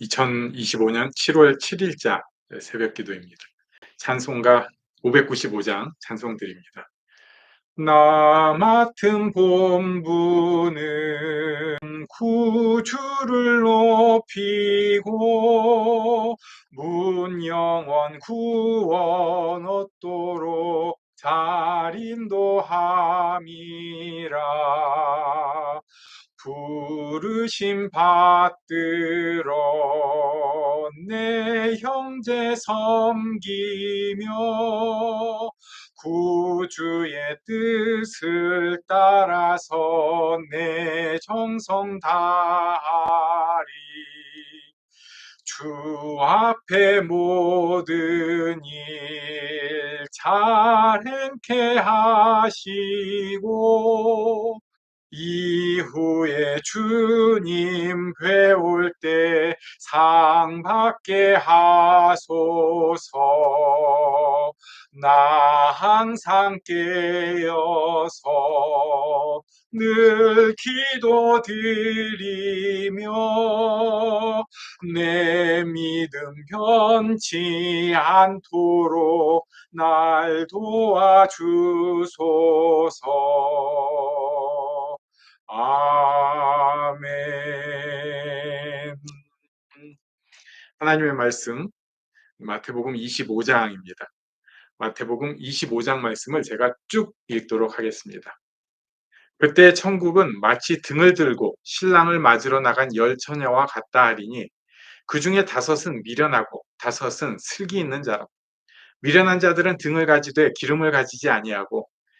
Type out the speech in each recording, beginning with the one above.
2025년 7월 7일자 새벽 기도입니다. 찬송가 595장 찬송 드립니다. 나 맡은 본부는 구주를 높이고 문 영원 구원 얻도록 잘 인도함이라 부르심 받들어 내 형제 섬기며 구주의 뜻을 따라서 내 정성 다하리. 주 앞에 모든 일 잘 행케 하시고 이후에 주님 뵈올 때상 받게 하소서. 나 항상 깨어서 늘 기도 드리며 내 믿음 변치 않도록 날 도와주소서 아멘. 하나님의 말씀 마태복음 25장입니다. 마태복음 25장 말씀을 제가 쭉 읽도록 하겠습니다. 그때 천국은 마치 등을 들고 신랑을 맞으러 나간 열 처녀와 같다 하리니 그 중에 다섯은 미련하고 다섯은 슬기 있는 자라. 미련한 자들은 등을 가지되 기름을 가지지 아니하고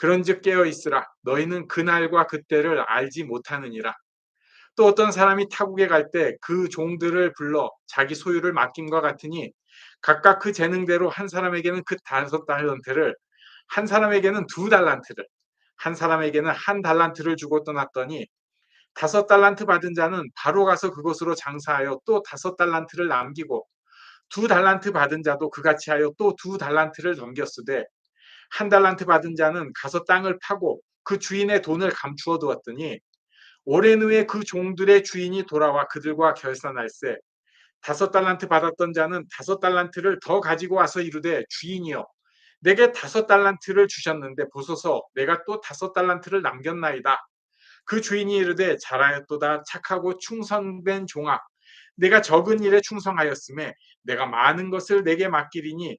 그런즉 깨어 있으라. 너희는 그날과 그때를 알지 못하느니라. 또 어떤 사람이 타국에 갈 때 그 종들을 불러 자기 소유를 맡김과 같으니 각각 그 재능대로 한 사람에게는 그 다섯 달란트를 한 사람에게는 두 달란트를 한 사람에게는 한 달란트를 주고 떠났더니 다섯 달란트 받은 자는 바로 가서 그곳으로 장사하여 또 다섯 달란트를 남기고 두 달란트 받은 자도 그같이 하여 또 두 달란트를 넘겼으되 한 달란트 받은 자는 가서 땅을 파고 그 주인의 돈을 감추어 두었더니 오랜 후에 그 종들의 주인이 돌아와 그들과 결산할세. 다섯 달란트 받았던 자는 다섯 달란트를 더 가지고 와서 이르되 주인이여 내게 다섯 달란트를 주셨는데 보소서 내가 또 다섯 달란트를 남겼나이다. 그 주인이 이르되 잘하였도다. 착하고 충성된 종아 내가 적은 일에 충성하였음에 내가 많은 것을 내게 맡기리니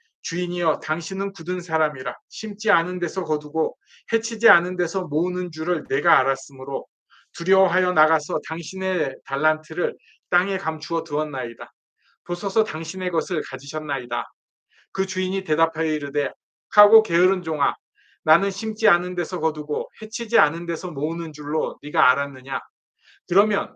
주인이여 당신은 굳은 사람이라 심지 않은 데서 거두고 해치지 않은 데서 모으는 줄을 내가 알았으므로 두려워하여 나가서 당신의 달란트를 땅에 감추어 두었나이다. 보소서 당신의 것을 가지셨나이다. 그 주인이 대답하여 이르되 하고 게으른 종아 나는 심지 않은 데서 거두고 해치지 않은 데서 모으는 줄로 네가 알았느냐 그러면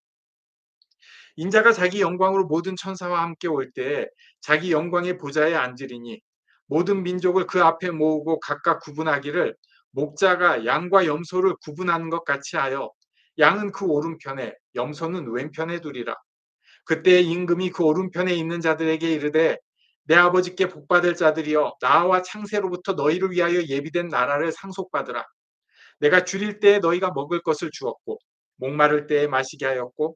인자가 자기 영광으로 모든 천사와 함께 올 때에 자기 영광의 보좌에 앉으리니 모든 민족을 그 앞에 모으고 각각 구분하기를 목자가 양과 염소를 구분하는 것 같이 하여 양은 그 오른편에 염소는 왼편에 두리라. 그때 임금이 그 오른편에 있는 자들에게 이르되 내 아버지께 복받을 자들이여 나와 창세로부터 너희를 위하여 예비된 나라를 상속받으라. 내가 줄일 때에 너희가 먹을 것을 주었고 목마를 때에 마시게 하였고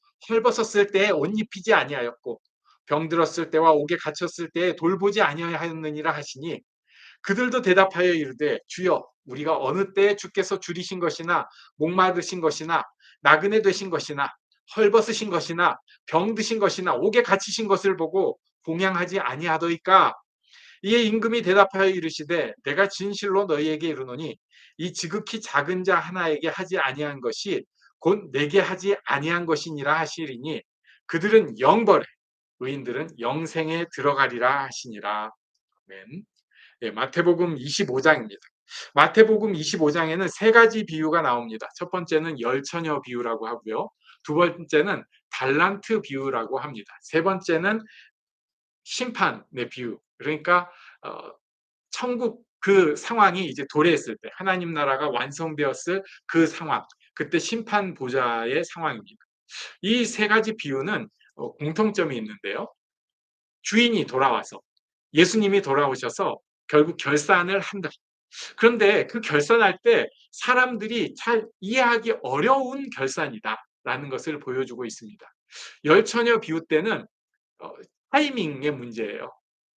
헐벗었을 때에 옷 입히지 아니하였고 병들었을 때와 옥에 갇혔을 때에 돌보지 아니하였느니라 하시니 그들도 대답하여 이르되 주여 우리가 어느 때에 주께서 줄이신 것이나 목마르신 것이나 나그네 되신 것이나 헐벗으신 것이나 병드신 것이나 옥에 갇히신 것을 보고 공양하지 아니하더이까? 이에 임금이 대답하여 이르시되 내가 진실로 너희에게 이르노니 이 지극히 작은 자 하나에게 하지 아니한 것이 곧 내게 하지 아니한 것이니라 하시리니 그들은 영벌에 의인들은 영생에 들어가리라 하시니라. 아멘. 네, 마태복음 25장입니다. 마태복음 25장에는 세 가지 비유가 나옵니다. 첫 번째는 열처녀 비유라고 하고요. 두 번째는 달란트 비유라고 합니다. 세 번째는 심판의 비유. 그러니까 어, 천국 그 상황이 이제 도래했을 때 하나님 나라가 완성되었을 그 상황. 그때 심판 보좌의 상황입니다. 이 세 가지 비유는 어, 공통점이 있는데요. 주인이 돌아와서 예수님이 돌아오셔서 결국 결산을 한다. 그런데 그 결산할 때 사람들이 잘 이해하기 어려운 결산이다라는 것을 보여주고 있습니다. 열처녀 비유 때는 어, 타이밍의 문제예요.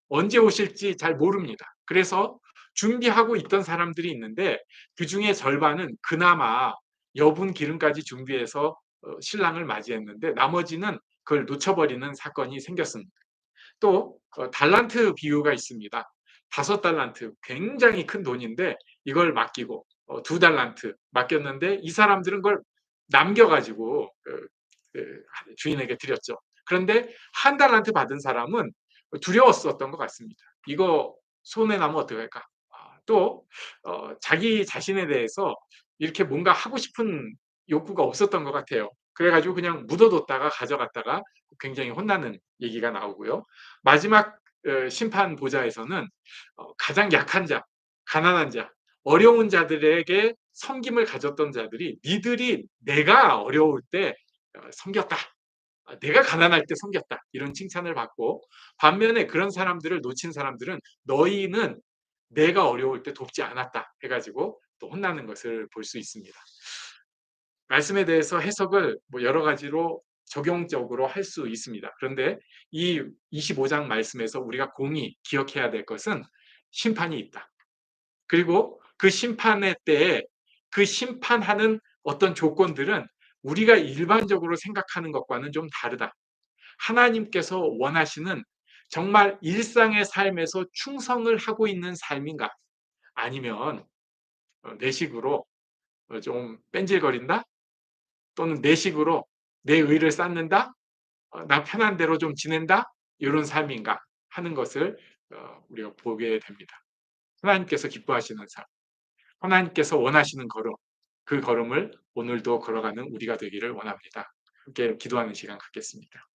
언제 오실지 잘 모릅니다. 그래서 준비하고 있던 사람들이 있는데 그 중에 절반은 그나마 여분 기름까지 준비해서 어, 신랑을 맞이했는데 나머지는 그걸 놓쳐버리는 사건이 생겼습니다. 또 어, 달란트 비유가 있습니다. 다섯 달란트 굉장히 큰 돈인데 이걸 맡기고 어, 두 달란트 맡겼는데 이 사람들은 그걸 남겨가지고 그, 그 주인에게 드렸죠. 그런데 한 달란트 받은 사람은 두려웠었던 것 같습니다. 이거 손에 나면 어떡할까? 아, 또 어, 자기 자신에 대해서 이렇게 뭔가 하고 싶은 욕구가 없었던 것 같아요. 그래가지고 그냥 묻어뒀다가 가져갔다가 굉장히 혼나는 얘기가 나오고요. 마지막 어, 심판 보좌에서는 어, 가장 약한 자, 가난한 자, 어려운 자들에게 섬김을 가졌던 자들이 니들이 내가 어려울 때 어, 섬겼다. 아, 내가 가난할 때 섬겼다. 이런 칭찬을 받고 반면에 그런 사람들을 놓친 사람들은 너희는 내가 어려울 때 돕지 않았다 해가지고 또 혼나는 것을 볼 수 있습니다. 말씀에 대해서 해석을 뭐 여러 가지로 적용적으로 할 수 있습니다. 그런데 이 25장 말씀에서 우리가 공히 기억해야 될 것은 심판이 있다. 그리고 그 심판의 때에 그 심판하는 어떤 조건들은 우리가 일반적으로 생각하는 것과는 좀 다르다. 하나님께서 원하시는 정말 일상의 삶에서 충성을 하고 있는 삶인가? 아니면 어, 내 식으로 어, 좀 뺀질거린다? 또는 내 식으로 내 의를 쌓는다? 어, 나 편한 대로 좀 지낸다? 이런 삶인가 하는 것을 우리가 보게 됩니다. 하나님께서 기뻐하시는 삶, 하나님께서 원하시는 걸음, 그 걸음을 오늘도 걸어가는 우리가 되기를 원합니다. 함께 기도하는 시간 갖겠습니다.